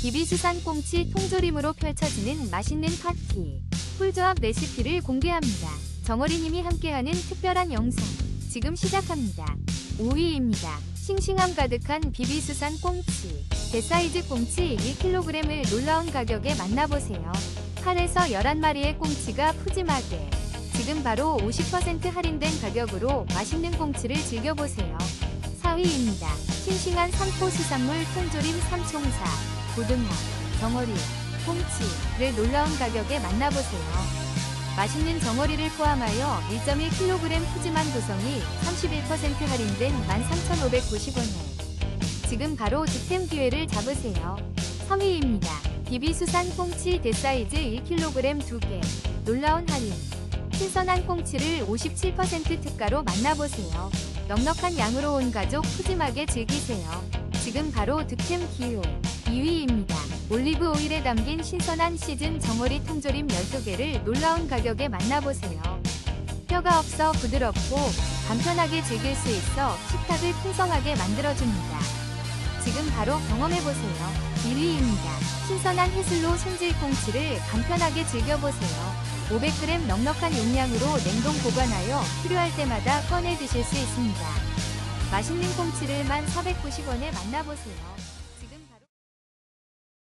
비비수산 꽁치 통조림으로 펼쳐지는 맛있는 파티. 꿀조합 레시피를 공개합니다. 정어리님이 함께하는 특별한 영상. 지금 시작합니다. 5위입니다. 싱싱함 가득한 비비수산 꽁치. 대사이즈 꽁치 1kg을 놀라운 가격에 만나보세요. 8에서 11마리의 꽁치가 푸짐하게. 지금 바로 50% 할인된 가격으로 맛있는 꽁치를 즐겨보세요. 4위입니다. 싱싱한 삼포 수산물 통조림 삼총사, 고등어, 정어리, 꽁치를 놀라운 가격에 만나보세요. 맛있는 정어리를 포함하여 1.1kg 푸짐한 구성이 31% 할인된 13,590원에 지금 바로 득템 기회를 잡으세요. 3위입니다. 비비수산 꽁치 대사이즈 1kg 2개 놀라운 할인 신선한 꽁치를 57% 특가로 만나보세요. 넉넉한 양으로 온 가족 푸짐하게 즐기세요. 지금 바로 득템 기회 2위입니다. 오일에 담긴 신선한 시즌 정어리 통조림 12개를 놀라운 가격에 만나보세요. 뼈가 없어 부드럽고 간편하게 즐길 수 있어 식탁을 풍성하게 만들어줍니다. 지금 바로 경험해보세요. 1위입니다. 신선한 해슬로 손질 꽁치를 간편하게 즐겨보세요. 500g 넉넉한 용량으로 냉동 보관하여 필요할 때마다 꺼내 드실 수 있습니다. 맛있는 꽁치를 1,490원에 만나보세요.